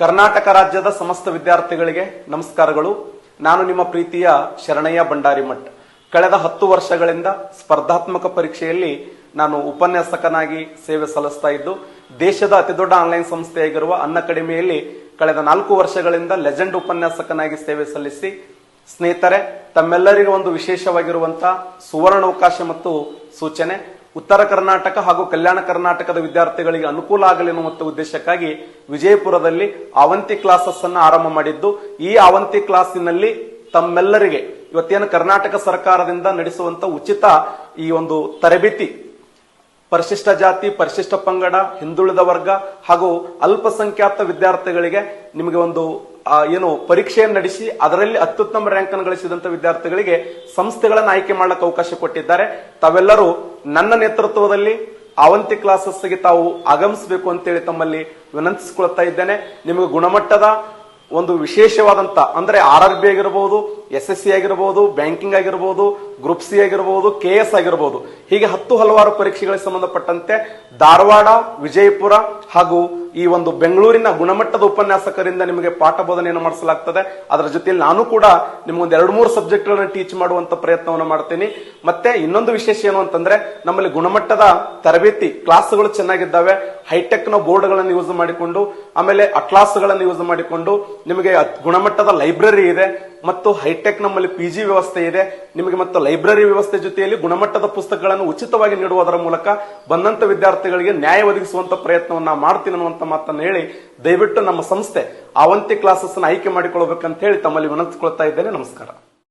ಕರ್ನಾಟಕ ರಾಜ್ಯದ ಸಮಸ್ತ ವಿದ್ಯಾರ್ಥಿಗಳಿಗೆ ನಮಸ್ಕಾರಗಳು. ನಾನು ನಿಮ್ಮ ಪ್ರೀತಿಯ ಶರಣಯ್ಯ ಭಂಡಾರಿ ಮಠ್ ಕಳೆದ ಹತ್ತು ವರ್ಷಗಳಿಂದ ಸ್ಪರ್ಧಾತ್ಮಕ ಪರೀಕ್ಷೆಯಲ್ಲಿ ನಾನು ಉಪನ್ಯಾಸಕನಾಗಿ ಸೇವೆ ಸಲ್ಲಿಸ್ತಾ ಇದ್ದು, ದೇಶದ ಅತಿದೊಡ್ಡ ಆನ್ಲೈನ್ ಸಂಸ್ಥೆಯಾಗಿರುವ ಅನ್ನ ಕಡಿಮೆಯಲ್ಲಿ ಕಳೆದ ನಾಲ್ಕು ವರ್ಷಗಳಿಂದ ಲೆಜೆಂಡ್ ಉಪನ್ಯಾಸಕನಾಗಿ ಸೇವೆ ಸಲ್ಲಿಸಿ, ಸ್ನೇಹಿತರೆ, ತಮ್ಮೆಲ್ಲರಿಗೂ ಒಂದು ವಿಶೇಷವಾಗಿರುವಂತಹ ಸುವರ್ಣಾವಕಾಶ ಮತ್ತು ಸೂಚನೆ. ಉತ್ತರ ಕರ್ನಾಟಕ ಹಾಗೂ ಕಲ್ಯಾಣ ಕರ್ನಾಟಕದ ವಿದ್ಯಾರ್ಥಿಗಳಿಗೆ ಅನುಕೂಲ ಆಗಲಿ ಎನ್ನುವಂತ ಉದ್ದೇಶಕ್ಕಾಗಿ ವಿಜಯಪುರದಲ್ಲಿ ಅವಂತಿ ಕ್ಲಾಸಸ್ ಅನ್ನು ಆರಂಭ ಮಾಡಿದ್ದು, ಈ ಅವಂತಿ ಕ್ಲಾಸಿನಲ್ಲಿ ತಮ್ಮೆಲ್ಲರಿಗೆ ಇವತ್ತೇನು ಕರ್ನಾಟಕ ಸರ್ಕಾರದಿಂದ ನಡೆಸುವಂತ ಉಚಿತ ಈ ಒಂದು ತರಬೇತಿ, ಪರಿಶಿಷ್ಟ ಜಾತಿ, ಪರಿಶಿಷ್ಟ ಪಂಗಡ, ಹಿಂದುಳಿದ ವರ್ಗ ಹಾಗೂ ಅಲ್ಪಸಂಖ್ಯಾತ ವಿದ್ಯಾರ್ಥಿಗಳಿಗೆ ನಿಮಗೆ ಒಂದು ಏನು ಪರೀಕ್ಷೆಯನ್ನು ನಡೆಸಿ ಅದರಲ್ಲಿ ಅತ್ಯುತ್ತಮ ರ್ಯಾಂಕ್ ಅನ್ನು ಗಳಿಸಿದಂತ ವಿದ್ಯಾರ್ಥಿಗಳಿಗೆ ಸಂಸ್ಥೆಗಳನ್ನು ಆಯ್ಕೆ ಮಾಡಲಿಕ್ಕೆ ಅವಕಾಶ ಕೊಟ್ಟಿದ್ದಾರೆ. ತಾವೆಲ್ಲರೂ ನನ್ನ ನೇತೃತ್ವದಲ್ಲಿ ಅವಂತಿ ಕ್ಲಾಸಸ್ಗೆ ತಾವು ಆಗಮಿಸಬೇಕು ಅಂತೇಳಿ ತಮ್ಮಲ್ಲಿ ವಿನಂತಿಸಿಕೊಳ್ತಾ ಇದ್ದೇನೆ. ನಿಮಗೆ ಗುಣಮಟ್ಟದ ಒಂದು ವಿಶೇಷವಾದಂತ, ಅಂದ್ರೆ ಆರ್ ಆರ್ ಬಿ ಆಗಿರಬಹುದು ಎಸ್ ಎಸ್ ಸಿ ಆಗಿರಬಹುದು ಬ್ಯಾಂಕಿಂಗ್ ಆಗಿರಬಹುದು ಗ್ರೂಪ್ ಸಿ ಆಗಿರಬಹುದು ಕೆ ಎಸ್ ಆಗಿರಬಹುದು ಹೀಗೆ ಹತ್ತು ಹಲವಾರು ಪರೀಕ್ಷೆಗಳಿಗೆ ಸಂಬಂಧಪಟ್ಟಂತೆ ಧಾರವಾಡ, ವಿಜಯಪುರ ಹಾಗೂ ಈ ಒಂದು ಬೆಂಗಳೂರಿನ ಗುಣಮಟ್ಟದ ಉಪನ್ಯಾಸಕರಿಂದ ನಿಮಗೆ ಪಾಠ ಬೋಧನೆಯನ್ನು ಮಾಡಿಸಲಾಗ್ತದೆ. ಅದರ ಜೊತೆಯಲ್ಲಿ ನಾನು ಕೂಡ ನಿಮ್ಗೊಂದು ಎರಡು ಮೂರು ಸಬ್ಜೆಕ್ಟ್ಗಳನ್ನು ಟೀಚ್ ಮಾಡುವಂತ ಪ್ರಯತ್ನವನ್ನು ಮಾಡ್ತೀನಿ. ಮತ್ತೆ ಇನ್ನೊಂದು ವಿಶೇಷ ಏನು ಅಂತಂದ್ರೆ, ನಮ್ಮಲ್ಲಿ ಗುಣಮಟ್ಟದ ತರಬೇತಿ ಕ್ಲಾಸ್ಗಳು ಚೆನ್ನಾಗಿದ್ದಾವೆ. ಹೈಟೆಕ್ನ ಬೋರ್ಡ್ಗಳನ್ನು ಯೂಸ್ ಮಾಡಿಕೊಂಡು, ಆಮೇಲೆ ಅಟ್ಲಾಸ್ಗಳನ್ನು ಯೂಸ್ ಮಾಡಿಕೊಂಡು, ನಿಮಗೆ ಗುಣಮಟ್ಟದ ಲೈಬ್ರರಿ ಇದೆ ಮತ್ತು ಹೈಟೆಕ್ ನಮ್ಮಲ್ಲಿ ಪಿ ಜಿ ವ್ಯವಸ್ಥೆ ಇದೆ. ನಿಮಗೆ ಮತ್ತು ಲೈಬ್ರರಿ ವ್ಯವಸ್ಥೆ ಜೊತೆಯಲ್ಲಿ ಗುಣಮಟ್ಟದ ಪುಸ್ತಕಗಳನ್ನು ಉಚಿತವಾಗಿ ನೀಡುವುದರ ಮೂಲಕ ಬಂದಂತ ವಿದ್ಯಾರ್ಥಿಗಳಿಗೆ ನ್ಯಾಯ ಒದಗಿಸುವಂತ ಪ್ರಯತ್ನವನ್ನು ಮಾಡ್ತೀನಿ ಅನ್ನುವಂತ ಮಾತನ್ನು ಹೇಳಿ ದಯವಿಟ್ಟು ನಮ್ಮ ಸಂಸ್ಥೆ ಅವಂತಿ ಕ್ಲಾಸಸ್ ಆಯ್ಕೆ ಮಾಡಿಕೊಳ್ಬೇಕಂತ ಹೇಳಿ ತಮ್ಮಲ್ಲಿ ವಿನಂತಿಸಿಕೊಳ್ತಾ ಇದ್ದೇನೆ. ನಮಸ್ಕಾರ.